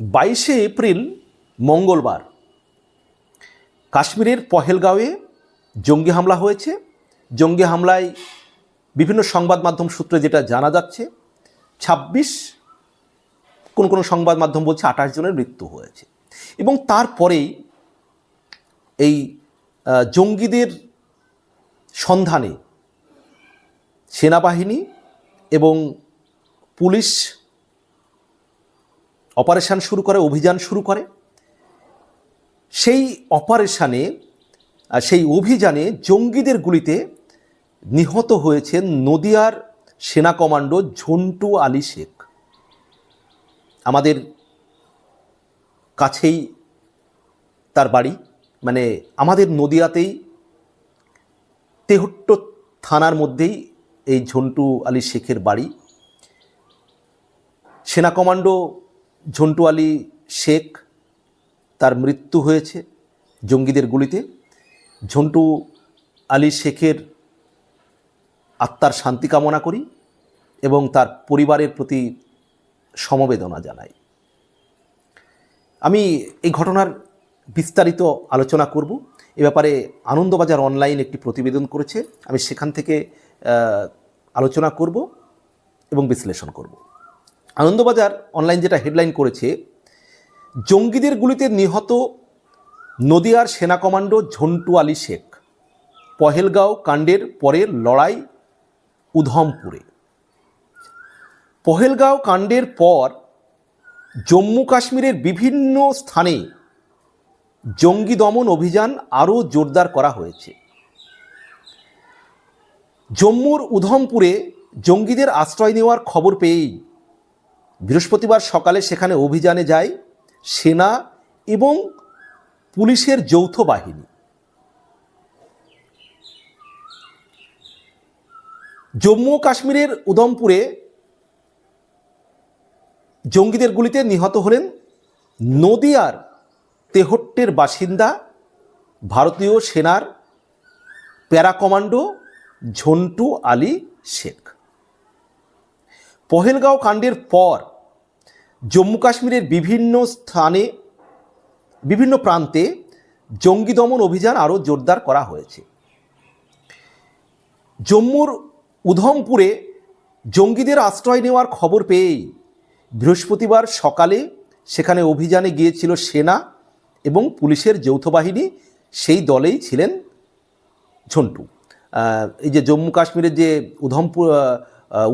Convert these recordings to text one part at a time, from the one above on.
বাইশে এপ্রিল মঙ্গলবার। কাশ্মীরের পহেলগাঁওয়ে জঙ্গি হামলা হয়েছে। জঙ্গি হামলায় বিভিন্ন সংবাদ মাধ্যম সূত্রে যেটা জানা যাচ্ছে, ছাব্বিশ কোন কোন সংবাদ মাধ্যম বলছে আঠাশ জনের মৃত্যু হয়েছে। এবং তারপরেই এই জঙ্গিদের সন্ধানে সেনাবাহিনী এবং পুলিশ অপারেশন শুরু করে, অভিযান শুরু করে। সেই অপারেশানে সেই অভিযানে জঙ্গিদের গুলিতে নিহত হয়েছেন নদিয়ার সেনা কমান্ডো ঝন্টু আলী শেখ। আমাদের কাছেই তার বাড়ি মানে আমাদের নদিয়াতেই তেহট্ট থানার মধ্যেই এই ঝন্টু আলী শেখের বাড়ি। সেনা কমান্ডো ঝন্টু আলী শেখ তার মৃত্যু হয়েছে জঙ্গিদের গুলিতে। ঝন্টু আলী শেখের আত্মার শান্তি কামনা করি এবং তার পরিবারের প্রতি সমবেদনা জানাই। আমি এই ঘটনার বিস্তারিত আলোচনা করব। এ ব্যাপারে আনন্দবাজার অনলাইন একটি প্রতিবেদন করেছে। আমি সেখান থেকে আলোচনা করব এবং বিশ্লেষণ করব। আনন্দবাজার অনলাইন যেটা হেডলাইন করেছে, জঙ্গিদের গুলিতে নিহত নদিয়ার সেনা কমান্ডো ঝন্টু আলী শেখ, পহেলগাঁও কাণ্ডের পরের লড়াই উধমপুরে। পহেলগাঁও কাণ্ডের পর জম্মু কাশ্মীরের বিভিন্ন স্থানে জঙ্গি দমন অভিযান আরও জোরদার করা হয়েছে। জম্মুর উধমপুরে জঙ্গিদের আশ্রয় নেওয়ার খবর পেয়েই বৃহস্পতিবার সকালে সেখানে অভিযানে যায় সেনা এবং পুলিশের যৌথ বাহিনী। জম্মু কাশ্মীরের উধমপুরে জঙ্গিদের গুলিতে নিহত হলেন নদিয়ার তেহট্টের বাসিন্দা, ভারতীয় সেনার প্যারা কমান্ডো ঝন্টু আলী শেখ। পহেলগাঁও কাণ্ডের পর জম্মু কাশ্মীরের বিভিন্ন স্থানে, বিভিন্ন প্রান্তে জঙ্গি দমন অভিযান আরও জোরদার করা হয়েছে। জম্মুর উধমপুরে জঙ্গিদের আশ্রয় নেওয়ার খবর পেয়েই বৃহস্পতিবার সকালে সেখানে অভিযানে গিয়েছিল সেনা এবং পুলিশের যৌথ বাহিনী, সেই দলেই ছিলেন ঝন্টু। এই যে জম্মু কাশ্মীরের যে উধমপুর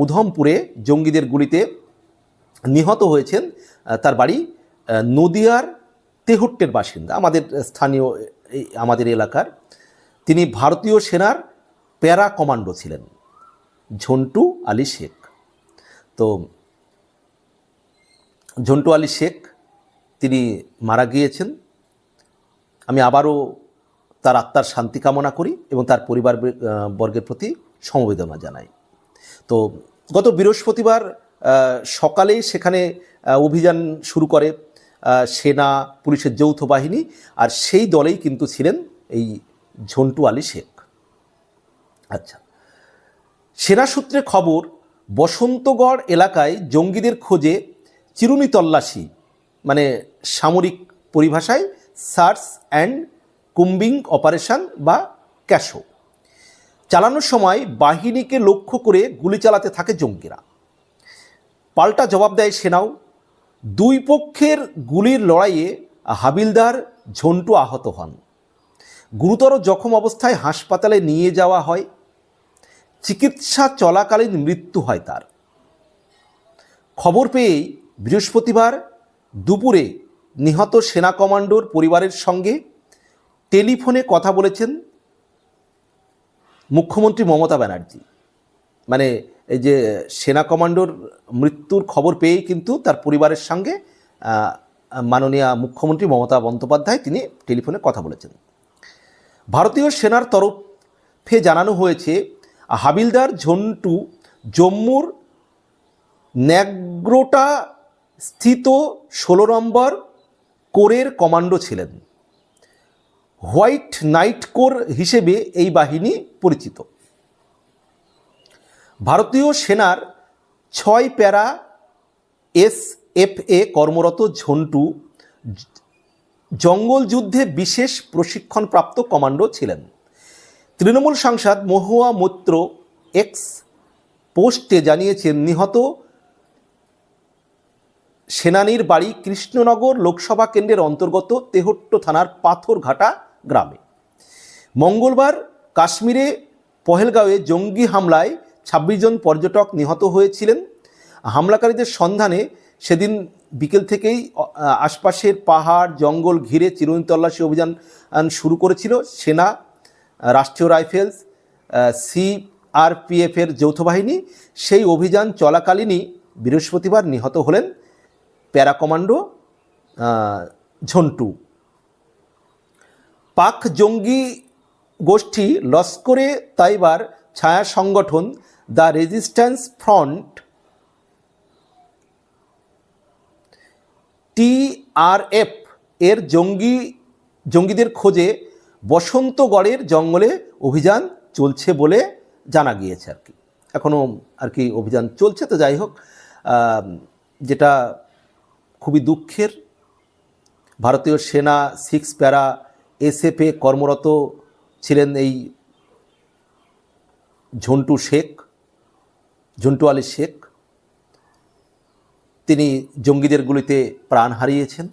উধমপুরে জঙ্গিদের গুলিতে নিহত হয়েছেন তার বাড়ি নদিয়ার তেহট্টের বাসিন্দা, আমাদের স্থানীয় আমাদের এলাকার। তিনি ভারতীয় সেনার প্যারা কমান্ডো ছিলেন, ঝন্টু আলী শেখ। তো, ঝন্টু আলী শেখ, তিনি মারা গিয়েছেন। আমি আবারও তার আত্মার শান্তি কামনা করি এবং তার পরিবার বর্গের প্রতি সমবেদনা জানাই। তো গত বৃহস্পতিবার সকালেই সেখানে অভিযান শুরু করে সেনা, পুলিশের যৌথ বাহিনী, আর সেই দলেই কিন্তু ছিলেন এই ঝন্টু আলী শেখ। আচ্ছা সেনা সূত্রে খবর, বসন্তগড় এলাকায় জঙ্গিদের খোঁজে চিরুনি তল্লাশি মানে সামরিক পরিভাষায় সার্চ অ্যান্ড কুম্বিং অপারেশন বা ক্যাশো। চালানোর সময় বাহিনীকে লক্ষ্য করে গুলি চালাতে থাকে জঙ্গিরা। পাল্টা জবাব দেয় সেনাও। দুই পক্ষের গুলির লড়াইয়ে হাবিলদার ঝন্টু আহত হন। গুরুতর জখম অবস্থায় হাসপাতালে নিয়ে যাওয়া হয়। চিকিৎসা চলাকালীন মৃত্যু হয় তার। খবর পেয়েই বৃহস্পতিবার দুপুরে নিহত সেনা কমান্ডোর পরিবারের সঙ্গে টেলিফোনে কথা বলেছেন মুখ্যমন্ত্রী মমতা ব্যানার্জি। মানে এই যে সেনা কমান্ডোর মৃত্যুর খবর পেয়েই কিন্তু তার পরিবারের সঙ্গে মাননীয় মুখ্যমন্ত্রী মমতা বন্দ্যোপাধ্যায় তিনি টেলিফোনে কথা বলেছেন। ভারতীয় সেনার তরফে জানানো হয়েছে, হাবিলদার ঝন্টু জম্মুর ন্যাগ্রোটা স্থিত ষোলো নম্বর কোরের কমান্ডো ছিলেন। হোয়াইট নাইট কোর হিসেবে এই বাহিনী পরিচিত। ভারতীয় সেনার ছয় প্যারা এস এফ এ কর্মরত ঝন্টু জঙ্গল যুদ্ধে বিশেষ প্রশিক্ষণপ্রাপ্ত কমান্ডো ছিলেন। তৃণমূল সাংসদ মহুয়া মৈত্র এক্স পোস্টে জানিয়েছেন, নিহত সেনানীর বাড়ি কৃষ্ণনগর লোকসভা কেন্দ্রের অন্তর্গত তেহট্ট থানার পাথরঘাটা গ্রামে। মঙ্গলবার কাশ্মীরে পহেলগাঁওয়ে জঙ্গি হামলায় ছাব্বিশ জন পর্যটক নিহত হয়েছিলেন। হামলাকারীদের সন্ধানে সেদিন বিকেল থেকেই আশপাশের পাহাড়, জঙ্গল ঘিরে চিরুনি তল্লাশি অভিযান শুরু করেছিল সেনা, রাষ্ট্রীয় রাইফেলস সিআরপিএফের যৌথ বাহিনী। সেই অভিযান চলাকালীনই বৃহস্পতিবার নিহত হলেন প্যারা কমান্ডো ঝন্টু। পাক জঙ্গি গোষ্ঠী লস্করে তাইবার ছায়া সংগঠন দ্য রেজিস্ট্যান্স ফ্রন্ট টিআরএফ এর জঙ্গি, জঙ্গিদের খোঁজে বসন্তগড়ের জঙ্গলে অভিযান চলছে বলে জানা গিয়েছে আর কি। এখনও আর কি অভিযান চলছে, তো যাই হোক যেটা খুবই দুঃখের। ভারতীয় সেনা, সিক্স প্যারা এসএফে কর্মরত ছিলেন এই ঝন্টু শেখ, ঝন্টু আলী শেখ। তিনি জঙ্গিদের গুলিতে প্রাণ হারিয়েছেন।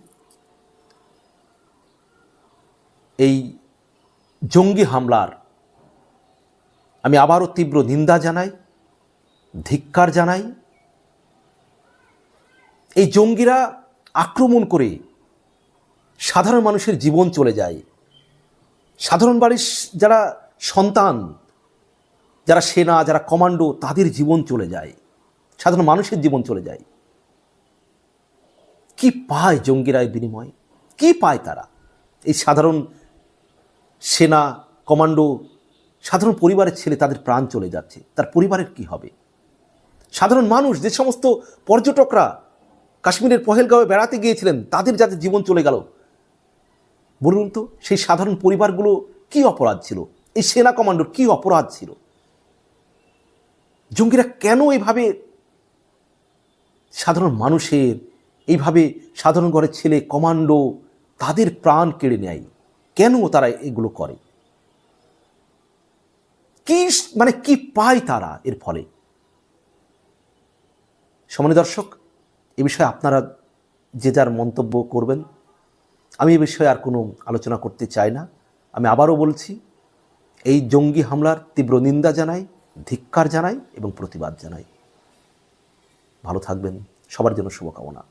এই জঙ্গি হামলার আমি আবারও তীব্র নিন্দা জানাই, ধিক্কার জানাই। এই জঙ্গিরা আক্রমণ করে সাধারণ মানুষের জীবন চলে যায়। সাধারণ বাড়ির যারা সন্তান, যারা সেনা, যারা কমান্ডো, তাদের জীবন চলে যায়। সাধারণ মানুষের জীবন চলে যায়। কি পায় জঙ্গিরা এর বিনিময়ে? কি পায় তারা? এই সাধারণ সেনা, কমান্ডো, সাধারণ পরিবারের ছেলে তাদের প্রাণ চলে যাচ্ছে। তার পরিবারের কি হবে? সাধারণ মানুষ, যে সমস্ত পর্যটকরা কাশ্মীরের পহেলগাঁওয়ে বেড়াতে গিয়েছিলেন, তাদের যাদের জীবন চলে গেল বলুন তো, সেই সাধারণ পরিবারগুলো কি অপরাধ ছিল? এই সেনা কমান্ডোর কি অপরাধ ছিল? জঙ্গিরা কেন এভাবে সাধারণ মানুষের, এইভাবে সাধারণ ঘরের ছেলে, কমান্ডো তাদের প্রাণ কেড়ে নেয়? কেন তারা এগুলো করে? কি মানে কি পায় তারা এর ফলে? সমানী দর্শক, এ বিষয়ে আপনারা যে যার মন্তব্য করবেন আমি এ বিষয়ে আর কোনো আলোচনা করতে চাই না। আমি আবারও বলছি, এই জঙ্গি হামলার তীব্র নিন্দা জানাই, ধিক্কার জানাই এবং প্রতিবাদ জানাই। ভালো থাকবেন। সবার জন্য শুভকামনা।